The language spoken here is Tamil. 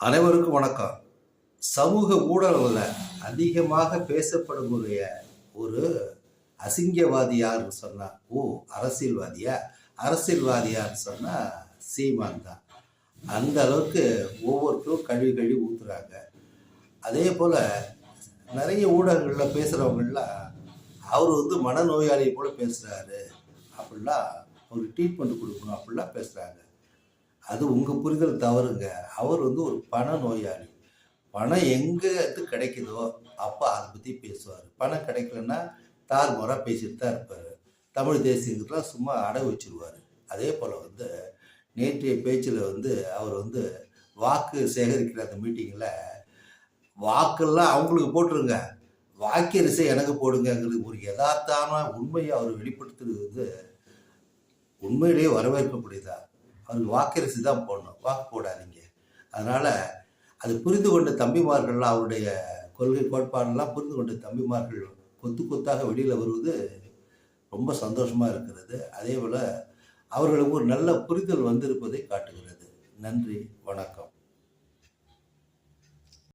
அனைவருக்கும் வணக்கம். சமூக ஊடகங்களில் அதிகமாக பேசப்படக்கூடிய ஒரு அசிங்கவாதி யாருன்னு ஓ அரசியல்வாதியா? அரசியல்வாதியான்னு சொன்னால் சீமான் தான். அந்த அளவுக்கு ஒவ்வொருத்தரும் கழுவி கழுவி ஊற்றுறாங்க அதே போல் நிறைய ஊடகங்களில் பேசுகிறவங்களாம் அவர் வந்து மனநோயாளியை போல் பேசுகிறாரு அப்படிலாம் ஒரு ட்ரீட்மெண்ட் கொடுக்கணும் அப்படிலாம் பேசுகிறாங்க அது உங்கள் புரிதல் தவறுங்க. அவர் வந்து ஒரு பண நோயாளி. பணம் எங்கே இது கிடைக்குதோ அப்போ அதை பற்றி பேசுவார். பணம் கிடைக்கலன்னா தார்மாராக பேசிட்டு தான் இருப்பார். தமிழ் தேசியத்துக்குலாம் சும்மா அடகு வச்சிருவார். அதே போல் வந்து நேற்றைய பேச்சில் வந்து அவர் வந்து வாக்கு சேகரிக்கிற அந்த மீட்டிங்கில் வாக்கெல்லாம் அவங்களுக்கு போட்டுருங்க. வாக்கியரிசை எனக்கு போடுங்கங்கிறது ஒரு யதார்த்தமான உண்மையை அவர் வெளிப்படுத்துறது வந்து உண்மையிலேயே வரவேற்கக்கூடியதா? அவருக்கு வாக்கரிசி தான் போடணும். வாக்கு போடாதீங்க. அதனால் அது புரிந்து கொண்ட தம்பிமார்கள்லாம் அவருடைய கொள்கை கோட்பாடெல்லாம் புரிந்து கொண்ட தம்பிமார்கள் கொத்து கொத்தாக வெளியில் வருவது ரொம்ப சந்தோஷமாக இருக்கிறது. அதே போல் அவர்களுக்கு ஒரு நல்ல புரிதல் வந்திருப்பதை காட்டுகிறது. நன்றி. வணக்கம்.